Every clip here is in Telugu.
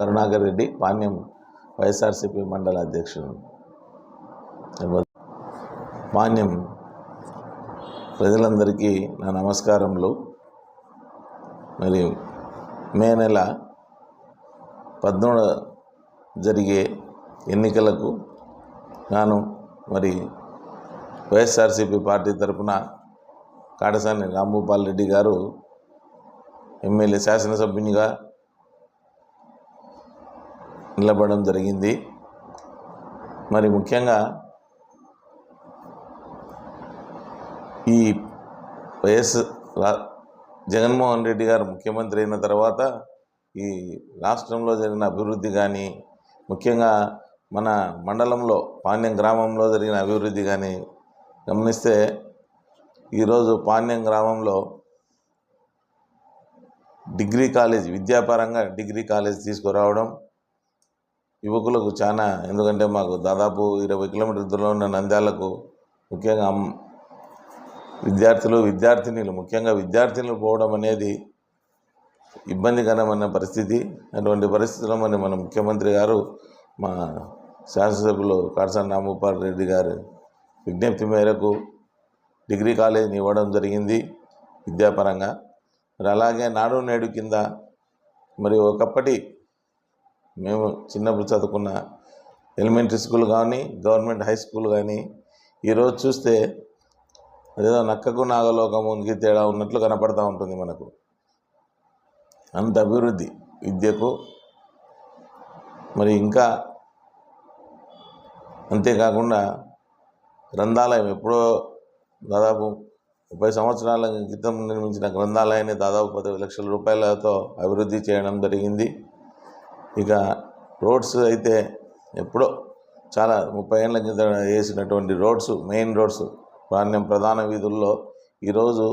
కరుణాకర్ రెడ్డి పాణ్యం వైఎస్ఆర్సీపీ మండల అధ్యక్షుడు. పాణ్యం ప్రజలందరికీ నా నమస్కారములు. మరి మే నెల పద్మూడు జరిగే ఎన్నికలకు గాను మరి వైఎస్ఆర్సీపీ పార్టీ తరఫున కాటసాని రాంభూపాల్ రెడ్డి గారు ఎమ్మెల్యే శాసనసభ్యునిగా నిలబడడం జరిగింది. మరి ముఖ్యంగా ఈ వైఎస్ జగన్మోహన్ రెడ్డి గారు ముఖ్యమంత్రి అయిన తర్వాత ఈ రాష్ట్రంలో జరిగిన అభివృద్ధి కానీ ముఖ్యంగా మన మండలంలో పాణ్యం గ్రామంలో జరిగిన అభివృద్ధి కానీ గమనిస్తే ఈరోజు పాణ్యం గ్రామంలో డిగ్రీ కాలేజ్ విద్యాపరంగా డిగ్రీ కాలేజ్ తీసుకురావడం యువకులకు చాలా ఎందుకంటే మాకు దాదాపు ఇరవై కిలోమీటర్ల దూరంలో ఉన్న నంద్యాలకు ముఖ్యంగా విద్యార్థులు విద్యార్థినిలు ముఖ్యంగా విద్యార్థినులు పోవడం అనేది ఇబ్బందికరమైన పరిస్థితి. అటువంటి పరిస్థితుల్లో మరి మన ముఖ్యమంత్రి గారు మా శాసనసభ్యులు కాడసాని రామగోపాల్ రెడ్డి గారు విజ్ఞప్తి మేరకు డిగ్రీ కాలేజీని ఇవ్వడం జరిగింది విద్యాపరంగా. మరి అలాగే నాడు నేడు కింద మరి ఒకప్పటి మేము చిన్నప్పుడు చదువుకున్న ఎలిమెంటరీ స్కూల్ కానీ గవర్నమెంట్ హై స్కూల్ కానీ ఈరోజు చూస్తే అదేదో నక్కకు నాగలోకమునికి తేడా ఉన్నట్లు కనపడతా ఉంటుంది మనకు. అంత అభివృద్ధి విద్యకు. మరి ఇంకా అంతేకాకుండా గ్రంథాలయం ఎప్పుడో దాదాపు ముప్పై సంవత్సరాల క్రితం నిర్మించిన గ్రంథాలయాన్ని దాదాపు పది లక్షల రూపాయలతో అభివృద్ధి చేయడం జరిగింది. ఇక రోడ్స్ అయితే ఎప్పుడో చాలా ముప్పై ఏళ్ళ కింద వేసినటువంటి రోడ్స్ మెయిన్ రోడ్స్ ప్రాణ్యం ప్రధాన వీధుల్లో ఈరోజు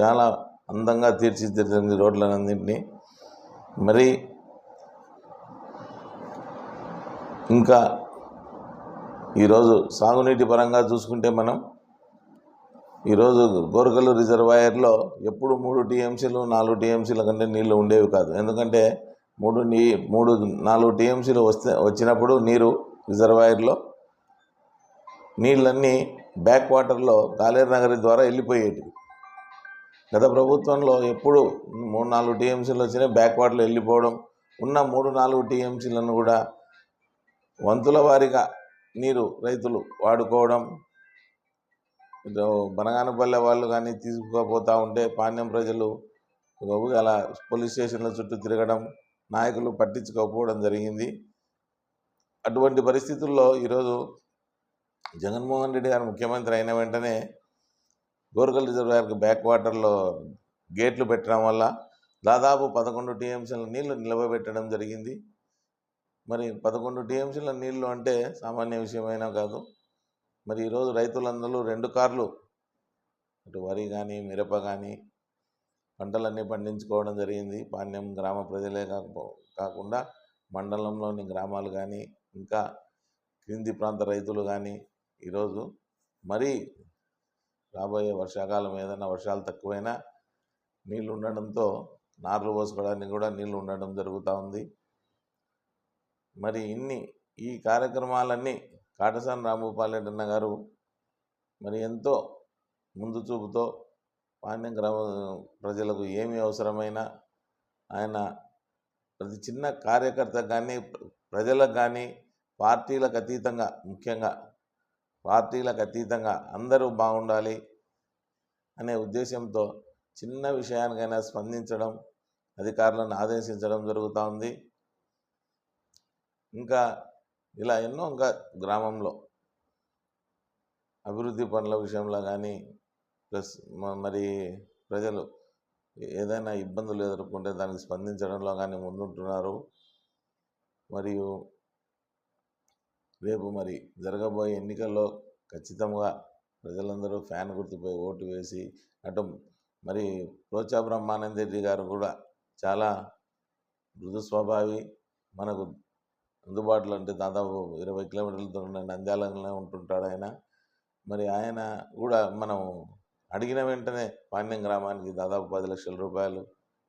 చాలా అందంగా తీర్చిదిద్దింది రోడ్లన్నింటినీ మరి ఇంకా ఈరోజు సాగునీటి పరంగా చూసుకుంటే మనం ఈరోజు గోరకల్లు రిజర్వాయర్లో ఎప్పుడు మూడు టీఎంసీలు నాలుగు టీఎంసీల కంటే నీళ్ళు ఉండేవి కాదు. ఎందుకంటే మూడు నీ మూడు నాలుగు టీఎంసీలు వస్తే వచ్చినప్పుడు నీరు రిజర్వాయర్లో నీళ్ళన్నీ బ్యాక్ వాటర్లో గాలేరు నగరి ద్వారా వెళ్ళిపోయేటివి. గత ప్రభుత్వంలో ఎప్పుడు మూడు నాలుగు టీఎంసీలు వచ్చినాయి బ్యాక్ వాటర్లో వెళ్ళిపోవడం ఉన్న మూడు నాలుగు టీఎంసీలను కూడా వంతుల వారీగా నీరు రైతులు వాడుకోవడం బనగానపల్లె వాళ్ళు కానీ తీసుకుపోతూ ఉంటే పాణ్యం ప్రజలు అలా పోలీస్ స్టేషన్ల చుట్టూ తిరగడం నాయకులు పట్టించుకోకపోవడం జరిగింది. అటువంటి పరిస్థితుల్లో ఈరోజు జగన్మోహన్ రెడ్డి గారు ముఖ్యమంత్రి అయిన వెంటనే గోరకల్ రిజర్వాయర్కి బ్యాక్ వాటర్లో గేట్లు పెట్టడం వల్ల దాదాపు పదకొండు టీఎంసీల నీళ్ళు నిలవబెట్టడం జరిగింది. మరి పదకొండు టీఎంసీల నీళ్ళు అంటే సామాన్య విషయమైనా కాదు. మరి ఈరోజు రైతులందరూ రెండు కార్లు అటు వరి కానీ మిరప కానీ పంటలన్నీ పండించుకోవడం జరిగింది. పాణ్యం గ్రామ ప్రజలే కాకపో కాకుండా మండలంలోని గ్రామాలు కానీ ఇంకా క్రింది ప్రాంత రైతులు కానీ ఈరోజు మరీ రాబోయే వర్షాకాలం ఏదైనా వర్షాలు తక్కువైనా నీళ్ళు ఉండడంతో నార్లు పోసుకోవడానికి కూడా నీళ్ళు ఉండడం జరుగుతూ ఉంది. మరి ఇన్ని ఈ కార్యక్రమాలన్నీ కాటసాని రాంభూపాలెడ్డన్న గారు మరి ఎంతో ముందు చూపుతో పాణ్యం గ్రామ ప్రజలకు ఏమి అవసరమైనా ఆయన ప్రతి చిన్న కార్యకర్త కానీ ప్రజలకు కానీ పార్టీలకు అతీతంగా ముఖ్యంగా పార్టీలకు అతీతంగా అందరూ బాగుండాలి అనే ఉద్దేశంతో చిన్న విషయానికైనా స్పందించడం అధికారులను ఆదేశించడం జరుగుతూ ఉంది. ఇంకా ఇలా ఎన్నో ఇంకా గ్రామంలో అభివృద్ధి పనుల విషయంలో కానీ ప్లస్ మ- మరి ప్రజలు ఏదైనా ఇబ్బందులు ఎదుర్కొంటే దానికి స్పందించడంలో కానీ ముందుంటున్నారు. మరియు రేపు మరి జరగబోయే ఎన్నికల్లో ఖచ్చితంగా ప్రజలందరూ ఫ్యాన్ గుర్తుపై ఓటు వేసి అటు మరి ప్రోచా బ్రహ్మానంద రెడ్డి గారు కూడా చాలా మృదు స్వభావి మనకు అందుబాటులో అంటే దాదాపు ఇరవై కిలోమీటర్ల దూరం నంద్యాలలోనే ఉంటుంటాడు ఆయన. మరి ఆయన కూడా మనం అడిగిన వెంటనే పాణ్యం గ్రామానికి దాదాపు పది లక్షల రూపాయలు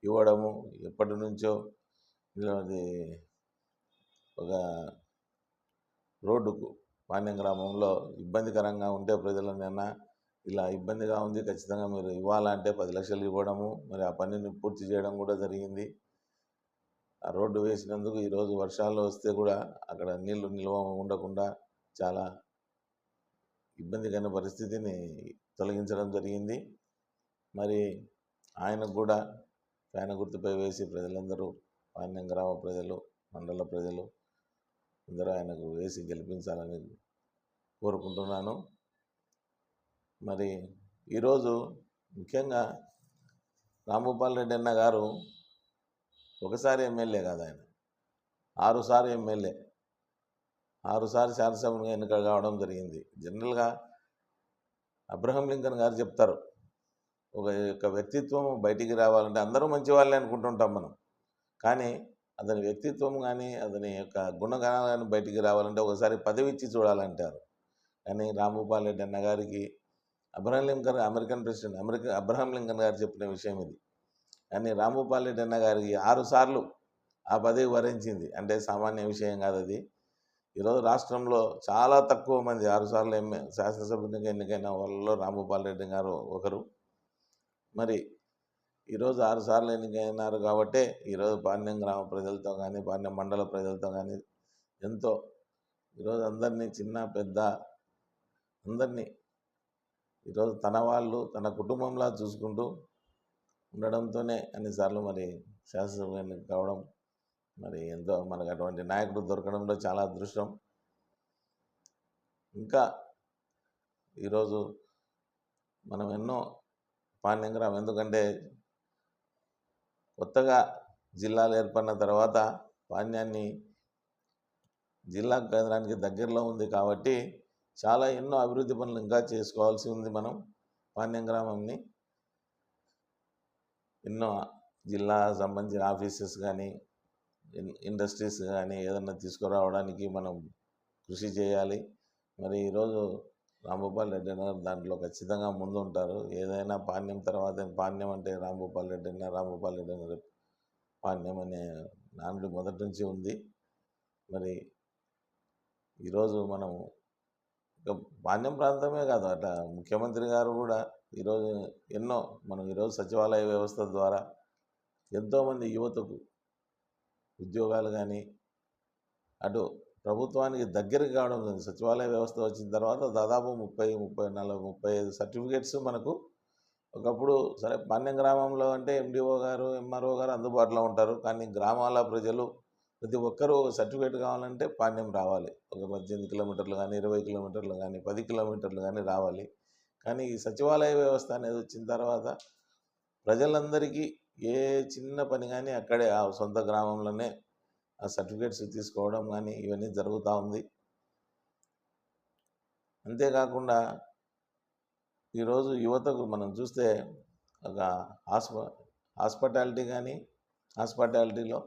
ఇవ్వడము ఎప్పటి నుంచో ఇది ఒక రోడ్డుకు పాణ్యం గ్రామంలో ఇబ్బందికరంగా ఉంటే ప్రజలనైనా ఇలా ఇబ్బందిగా ఉంది ఖచ్చితంగా మీరు ఇవ్వాలంటే పది లక్షలు ఇవ్వడము మరి ఆ పనిని పూర్తి చేయడం కూడా జరిగింది. ఆ రోడ్డు వేసినందుకు ఈరోజు వర్షాలు వస్తే కూడా అక్కడ నీళ్ళు నిల్వ ఉండకుండా చాలా ఇబ్బందికరమైన పరిస్థితిని తొలగించడం జరిగింది. మరి ఆయనకు కూడా ఫ్యాన్ గుర్తుపై వేసి ప్రజలందరూ పాణ్యం గ్రామ ప్రజలు మండల ప్రజలు అందరూ ఆయనకు వేసి గెలిపించాలని కోరుకుంటున్నాను. మరి ఈరోజు ముఖ్యంగా రాంభూపాల్ రెడ్డి అన్న గారు ఒకసారి ఎమ్మెల్యే కాదు ఆయన. ఆరుసారి ఎమ్మెల్యే. ఆరుసార్లు శాసనసభ్యునిగా ఎన్నిక కావడం జరిగింది. జనరల్గా అబ్రహం లింకన్ గారు చెప్తారు. ఒక యొక్క వ్యక్తిత్వం బయటికి రావాలంటే అందరూ మంచి వాళ్ళే అనుకుంటుంటాం మనం. కానీ అతని వ్యక్తిత్వం కానీ అతని యొక్క గుణగణాలు కానీ బయటికి రావాలంటే ఒకసారి పదవి ఇచ్చి చూడాలంటారు. కానీ రాంభూపాల్ రెడ్డి అన్న గారికి Abraham Lincoln American president America Abraham Lincoln గారు చెప్పిన విషయం ఇది. కానీ రాంభూపాల్ రెడ్డి అన్న గారికి ఆరు సార్లు ఆ పదవి వరించింది. అంటే సామాన్య విషయం కాదు అది. ఈరోజు రాష్ట్రంలో చాలా తక్కువ మంది ఆరు సార్లు ఎమ్మె శాసనసభ్యునిగా ఎన్నికైన వాళ్ళలో రాంభూపాల్ రెడ్డి గారు ఒకరు. మరి ఈరోజు ఆరు సార్లు ఎన్నికైనారు కాబట్టే ఈరోజు పాణ్యం గ్రామ ప్రజలతో కానీ పాణ్యం మండల ప్రజలతో కానీ ఎంతో ఈరోజు అందరినీ చిన్న పెద్ద అందరినీ ఈరోజు తన వాళ్ళు తన కుటుంబంలా చూసుకుంటూ ఉండడంతోనే అన్నిసార్లు మరి శాసనసభ ఎన్నిక కావడం మరి ఎంతో మనకు అటువంటి నాయకుడు దొరకడంలో చాలా అదృష్టం. ఇంకా ఈరోజు మనం ఎన్నో పాణ్యంగ్రాం ఎందుకంటే కొత్తగా జిల్లాలు ఏర్పడిన తర్వాత పాణ్యాన్ని జిల్లా కేంద్రానికి దగ్గరలో ఉంది కాబట్టి చాలా ఎన్నో అభివృద్ధి పనులు ఇంకా చేసుకోవాల్సి ఉంది మనం పాణ్యం గ్రామంని. ఎన్నో జిల్లా సంబంధించిన ఆఫీసెస్ కానీ ఇండస్ట్రీస్ కానీ ఏదన్నా తీసుకురావడానికి మనం కృషి చేయాలి. మరి ఈరోజు రాంభూపాల్ రెడ్డి గారు దాంట్లో ఖచ్చితంగా ముందు ఉంటారు ఏదైనా పాణ్యం తర్వాత పాణ్యం అంటే రాంభూపాల్ రెడ్డి అన్న రాంభూపాల్ రెడ్డి అన్న పాణ్యం అనే నానుడి మొదటి నుంచి ఉంది. మరి ఈరోజు మనం ఇక పాణ్యం ప్రాంతమే కాదు అట్లా ముఖ్యమంత్రి గారు కూడా ఈరోజు ఎన్నో మనం ఈరోజు సచివాలయ వ్యవస్థ ద్వారా ఎంతోమంది యువతకు ఉద్యోగాలు కానీ అటు ప్రభుత్వానికి దగ్గరికి కావడం జరిగింది. సచివాలయ వ్యవస్థ వచ్చిన తర్వాత దాదాపు ముప్పై ముప్పై నలభై ముప్పై ఐదు సర్టిఫికేట్స్ మనకు ఒకప్పుడు సరే పాండ్యం గ్రామంలో అంటే ఎండిఓ గారు ఎంఆర్ఓ గారు అందుబాటులో ఉంటారు. కానీ గ్రామాల ప్రజలు ప్రతి ఒక్కరూ ఒక సర్టిఫికేట్ కావాలంటే పాణ్యం రావాలి. ఒక పద్దెనిమిది కిలోమీటర్లు కానీ ఇరవై కిలోమీటర్లు కానీ పది కిలోమీటర్లు కానీ రావాలి. కానీ ఈ సచివాలయ వ్యవస్థ అనేది వచ్చిన తర్వాత ప్రజలందరికీ ఏ చిన్న పని కానీ అక్కడే ఆ సొంత గ్రామంలోనే ఆ సర్టిఫికేట్స్ తీసుకోవడం కానీ ఇవన్నీ జరుగుతూ ఉంది. అంతేకాకుండా ఈరోజు యువతకు మనం చూస్తే ఒక హాస్ప హాస్పిటాలిటీ కానీ హాస్పిటాలిటీలో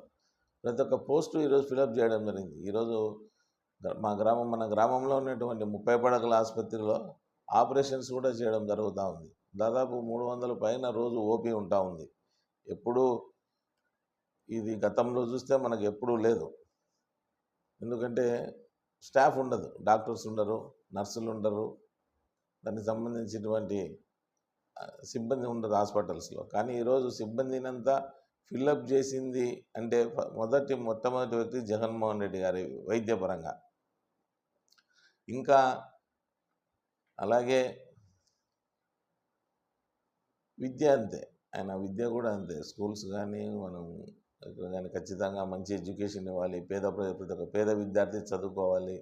ప్రతి ఒక్క పోస్టు ఈరోజు ఫిలప్ చేయడం జరిగింది. ఈరోజు మా గ్రామం మన గ్రామంలో ఉన్నటువంటి ముప్పై పడకల ఆసుపత్రిలో ఆపరేషన్స్ కూడా చేయడం జరుగుతూ ఉంది. దాదాపు మూడు వందల పైన రోజు ఓపీ ఉంటా ఉంది. ఎప్పుడూ ఇది గతంలో చూస్తే మనకు ఎప్పుడూ లేదు. ఎందుకంటే స్టాఫ్ ఉండదు. డాక్టర్స్ ఉండరు నర్సులు ఉండరు. దానికి సంబంధించినటువంటి సిబ్బంది ఉండదు హాస్పిటల్స్లో. కానీ ఈరోజు సిబ్బందినంతా ఫిల్అప్ చేసింది అంటే మొదటి మొట్టమొదటి వ్యక్తి జగన్మోహన్ రెడ్డి గారి వైద్యపరంగా. ఇంకా అలాగే విద్య అంతే. ఆయన విద్య కూడా అంతే. స్కూల్స్ కానీ మనం ఇక్కడ కానీ ఖచ్చితంగా మంచి ఎడ్యుకేషన్ ఇవ్వాలి. పేద ప్రతి ఒక్క పేద విద్యార్థి చదువుకోవాలి.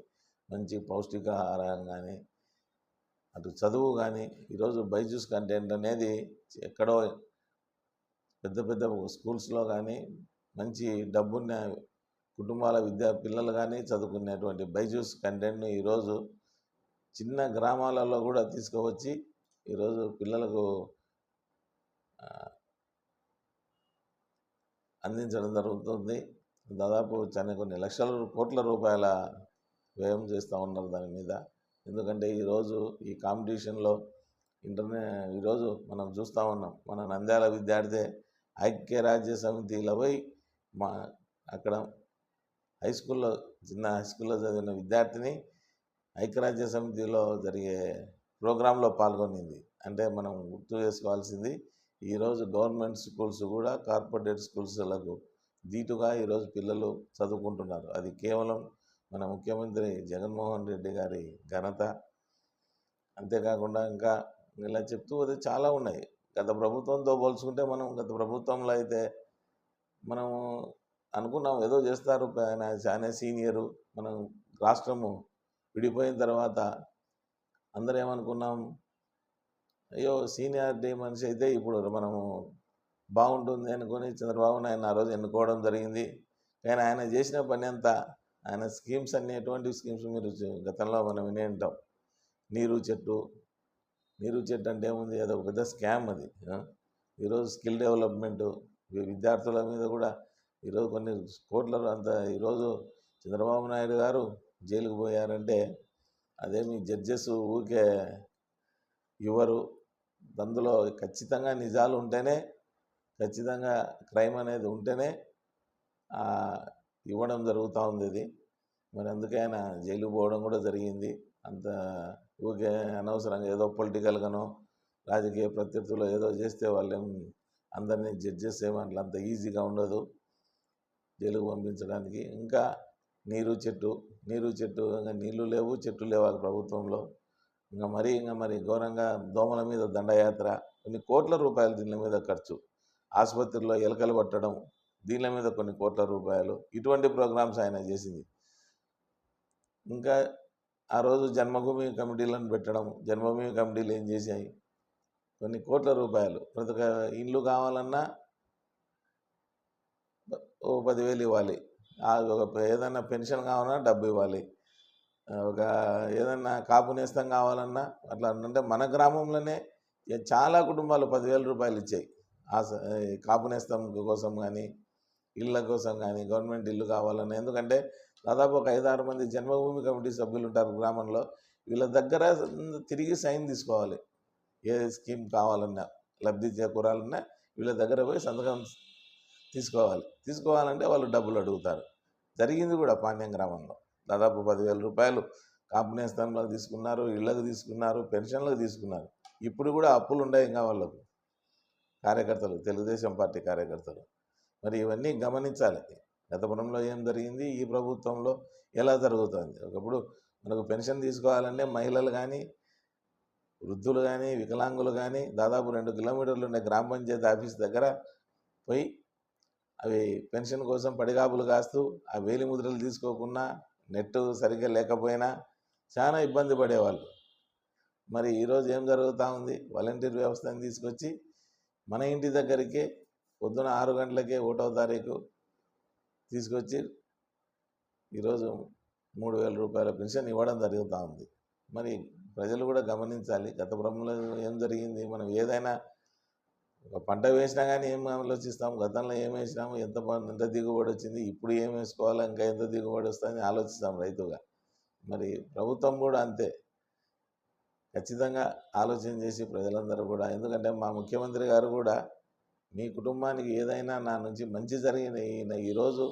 మంచి పౌష్టికాహారం కానీ అటు చదువు కానీ ఈరోజు బైజూస్ కంటెంట్ అనేది ఎక్కడో పెద్ద పెద్ద స్కూల్స్లో కానీ మంచి డబ్బున్న కుటుంబాల విద్యా పిల్లలు కానీ చదువుకునేటువంటి బైజూస్ కంటెంట్ను ఈరోజు చిన్న గ్రామాలలో కూడా తీసుకువచ్చి ఈరోజు పిల్లలకు అందించడం జరుగుతుంది. దాదాపు చాలా కొన్ని లక్షల కోట్ల రూపాయల వ్యయం చేస్తూ ఉన్నారు దాని మీద. ఎందుకంటే ఈరోజు ఈ కాంపిటీషన్లో ఇంటర్నే ఈరోజు మనం చూస్తూ ఉన్నాం. మన నంద్యాల విద్యార్థి ఐక్యరాజ్య సమితిలపై మా అక్కడ హై స్కూల్లో చిన్న హై స్కూల్లో చదివిన విద్యార్థిని ఐక్యరాజ్య సమితిలో జరిగే ప్రోగ్రాంలో పాల్గొనింది. అంటే మనం గుర్తు చేసుకోవాల్సింది ఈరోజు గవర్నమెంట్ స్కూల్స్ కూడా కార్పొరేట్ స్కూల్స్లకు దీటుగా ఈరోజు పిల్లలు చదువుకుంటున్నారు. అది కేవలం మన ముఖ్యమంత్రి జగన్మోహన్ రెడ్డి గారి ఘనత. అంతేకాకుండా ఇంకా ఇలా చెప్తూ అయితే చాలా ఉన్నాయి. గత ప్రభుత్వంతో పోల్చుకుంటే మనం గత ప్రభుత్వంలో అయితే మనము అనుకున్నాం ఏదో చేస్తారు ఆయన చాలా సీనియరు. మనం రాష్ట్రము విడిపోయిన తర్వాత అందరూ ఏమనుకున్నాం? అయ్యో సీనియారిటీ మనిషి అయితే ఇప్పుడు మనము బాగుంటుంది అనుకొని చంద్రబాబు నాయుడు ఆ రోజు ఎన్నుకోవడం జరిగింది. కానీ ఆయన చేసిన పని అంతా ఆయన స్కీమ్స్ అన్ని ఎటువంటి స్కీమ్స్ మీరు గతంలో మనం వినే ఉంటాం. నీరు చెట్టు. నీరు చెట్టు అంటే ఏముంది? అది పెద్ద స్కామ్ అది. ఈరోజు స్కిల్ డెవలప్మెంట్. విద్యార్థుల మీద కూడా ఈరోజు కొన్ని కోట్ల అంత ఈరోజు చంద్రబాబు నాయుడు గారు జైలుకు పోయారంటే అదేమి జడ్జెస్ ఊరికే ఇవ్వరు. అందులో ఖచ్చితంగా నిజాలు ఉంటేనే ఖచ్చితంగా క్రైమ్ అనేది ఉంటేనే ఇవ్వడం జరుగుతూ ఉంది ఇది. మరి అందుకే ఆయన జైలు పోవడం కూడా జరిగింది. అంత ఊరికే అనవసరంగా ఏదో పొలిటికల్గానో రాజకీయ ప్రత్యర్థులు ఏదో చేస్తే వాళ్ళేం అందరినీ జడ్జెస్ ఏమంటే అంత ఈజీగా ఉండదు జైలుకు పంపించడానికి. ఇంకా నీరు చెట్టు నీరు చెట్టు ఇంకా నీళ్ళు లేవు చెట్టు లేవు ప్రభుత్వంలో. ఇంకా మరి ఇంకా మరి ఘోరంగా దోమల మీద దండయాత్ర కొన్ని కోట్ల రూపాయలు దీని మీద ఖర్చు. ఆసుపత్రిలో ఎలకలు కొట్టడం దీని మీద కొన్ని కోట్ల రూపాయలు. ఇటువంటి ప్రోగ్రామ్స్ ఆయన చేసింది. ఇంకా ఆ రోజు జన్మభూమి కమిటీలను పెట్టడం జన్మభూమి కమిటీలు ఏం చేశాయి? కొన్ని కోట్ల రూపాయలు. ప్రతి ఒక్క ఇల్లు కావాలన్నా ఓ పదివేలు ఇవ్వాలి. ఒక ఏదైనా పెన్షన్ కావాలన్నా డబ్బు ఇవ్వాలి. ఒక ఏదన్నా కాపు నేస్తం కావాలన్నా అట్లా అంటే మన గ్రామంలోనే చాలా కుటుంబాలు పదివేల రూపాయలు ఇచ్చాయి. ఆ స- కాపు నేస్తం కోసం కానీ ఇళ్ళ కోసం కానీ గవర్నమెంట్ ఇల్లు కావాలన్నా. ఎందుకంటే దాదాపు ఒక ఐదారు మంది జన్మభూమి కమిటీ సభ్యులు ఉంటారు గ్రామంలో. వీళ్ళ దగ్గర తిరిగి సైన్ తీసుకోవాలి. ఏ స్కీమ్ కావాలన్నా లబ్ధి చేకూరాలన్నా వీళ్ళ దగ్గర పోయి సంతకం తీసుకోవాలి. తీసుకోవాలంటే వాళ్ళు డబ్బులు అడుగుతారు. జరిగింది కూడా పాండ్యం గ్రామంలో. దాదాపు పదివేల రూపాయలు కాంపనీ స్థానంలో తీసుకున్నారు ఇళ్ళకు తీసుకున్నారు పెన్షన్లకు తీసుకున్నారు. ఇప్పుడు కూడా అప్పులు ఉన్నాయి ఇంకా వాళ్ళకు. కార్యకర్తలు తెలుగుదేశం పార్టీ కార్యకర్తలు. మరి ఇవన్నీ గమనించాలి. గతపురంలో ఏం జరిగింది? ఈ ప్రభుత్వంలో ఎలా జరుగుతుంది? ఒకప్పుడు మనకు పెన్షన్ తీసుకోవాలంటే మహిళలు కానీ వృద్ధులు కానీ వికలాంగులు కానీ దాదాపు రెండు కిలోమీటర్లు ఉండే గ్రామ పంచాయతీ ఆఫీస్ దగ్గర పోయి అవి పెన్షన్ కోసం పడిగాపులు కాస్తూ ఆ వేలి ముద్రలు తీసుకోకుండా నెట్ సరిగ్గా లేకపోయినా చాలా ఇబ్బంది పడేవాళ్ళు. మరి ఈరోజు ఏం జరుగుతూ ఉంది? వాలంటీర్ వ్యవస్థను తీసుకొచ్చి మన ఇంటి దగ్గరికే పొద్దున ఆరు గంటలకే ఒకటో తారీఖు తీసుకొచ్చి ఈరోజు మూడు వేల రూపాయల పెన్షన్ ఇవ్వడం జరుగుతూ ఉంది. మరి ప్రజలు కూడా గమనించాలి. గత ప్రభుత్వంలో ఏం జరిగింది? మనం ఏదైనా ఒక పంట వేసినా కానీ ఏం ఆలోచిస్తాం? గతంలో ఏం వేసినాము? ఎంత ఎంత దిగుబడి వచ్చింది? ఇప్పుడు ఏం వేసుకోవాలి? ఇంకా ఎంత దిగుబడి వస్తుందని ఆలోచిస్తాం రైతుగా. మరి ప్రభుత్వం కూడా అంతే. ఖచ్చితంగా ఆలోచన చేసి ప్రజలందరూ కూడా ఎందుకంటే మా ముఖ్యమంత్రి గారు కూడా మీ కుటుంబానికి ఏదైనా నా నుంచి మంచి జరిగిన ఈయన ఈరోజు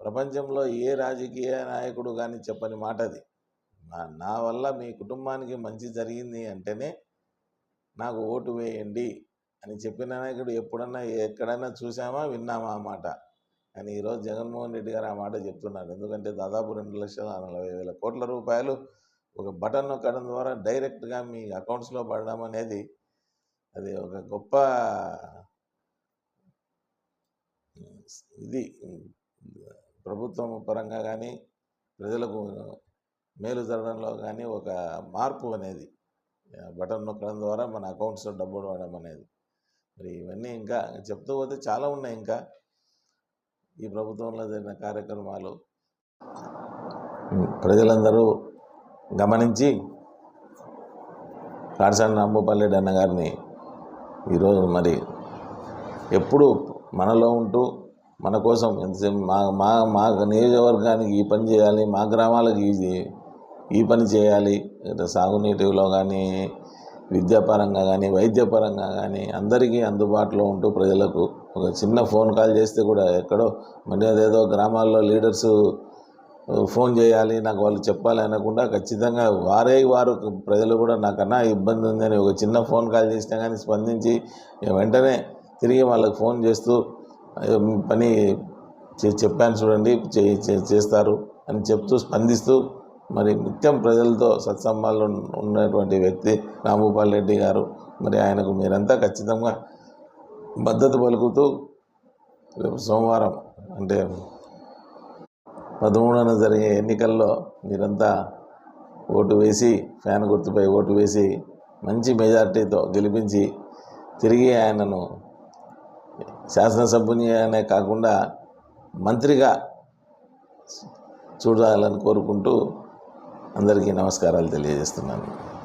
ప్రపంచంలో ఏ రాజకీయ నాయకుడు కానీ చెప్పని మాట అది. నా నా వల్ల మీ కుటుంబానికి మంచి జరిగింది అంటేనే నాకు ఓటు వేయండి. అని చెప్పిన నాయకుడు ఎప్పుడన్నా ఎక్కడైనా చూసామా విన్నామా ఆ మాట? కానీ ఈరోజు జగన్మోహన్ రెడ్డి గారు ఆ మాట చెప్తున్నారు. ఎందుకంటే దాదాపు రెండు లక్షల నలభై వేల కోట్ల రూపాయలు ఒక బటన్ నొక్కడం ద్వారా డైరెక్ట్గా మీ అకౌంట్స్లో పడడం అనేది అది ఒక గొప్ప ఇది. ప్రభుత్వం పరంగా కానీ ప్రజలకు మేలు జరగడంలో కానీ ఒక మార్పు అనేది బటన్ నొక్కడం ద్వారా మన అకౌంట్స్లో డబ్బులు పడడం అనేది. మరి ఇవన్నీ ఇంకా చెప్తూ పోతే చాలా ఉన్నాయి ఇంకా ఈ ప్రభుత్వంలో జరిగిన కార్యక్రమాలు. ప్రజలందరూ గమనించి కాడసాని రాంభూపాల్ అన్న గారిని ఈరోజు మరి ఎప్పుడు మనలో ఉంటూ మన కోసం ఎంతసేపు మా మా మా నియోజకవర్గానికి ఈ పని చేయాలి మా గ్రామాలకు ఈ ఈ పని చేయాలి సాగునీటిలో కానీ విద్యాపరంగా కానీ వైద్యపరంగా కానీ అందరికీ అందుబాటులో ఉంటూ ప్రజలకు ఒక చిన్న ఫోన్ కాల్ చేస్తే కూడా ఎక్కడో మరి అదేదో గ్రామాల్లో లీడర్స్ ఫోన్ చేయాలి నాకు వాళ్ళు చెప్పాలి అనకుండా ఖచ్చితంగా వారే వారు ప్రజలు కూడా నాకన్నా ఇబ్బంది ఉందని ఒక చిన్న ఫోన్ కాల్ చేసినా కానీ స్పందించి వెంటనే తిరిగి వాళ్ళకి ఫోన్ చేస్తూ పని చే- చెప్పాను చూడండి చే- చే- చేస్తారు అని చెప్తూ స్పందిస్తూ మరి నిత్యం ప్రజలతో సత్సంబంధాలు ఉన్నటువంటి వ్యక్తి రాంభూపాల్ రెడ్డి గారు మరి ఆయనకు మీరంతా ఖచ్చితంగా మద్దతు పలుకుతూ రేపు సోమవారం అంటే పదమూడున జరిగే ఎన్నికల్లో మీరంతా ఓటు వేసి ఫ్యాన్ గుర్తుపై ఓటు వేసి మంచి మెజార్టీతో గెలిపించి తిరిగి ఆయనను శాసనసభ్యునిగానే కాకుండా మంత్రిగా చూడాలని కోరుకుంటూ అందరికీ నమస్కారాలు తెలియజేస్తున్నాను.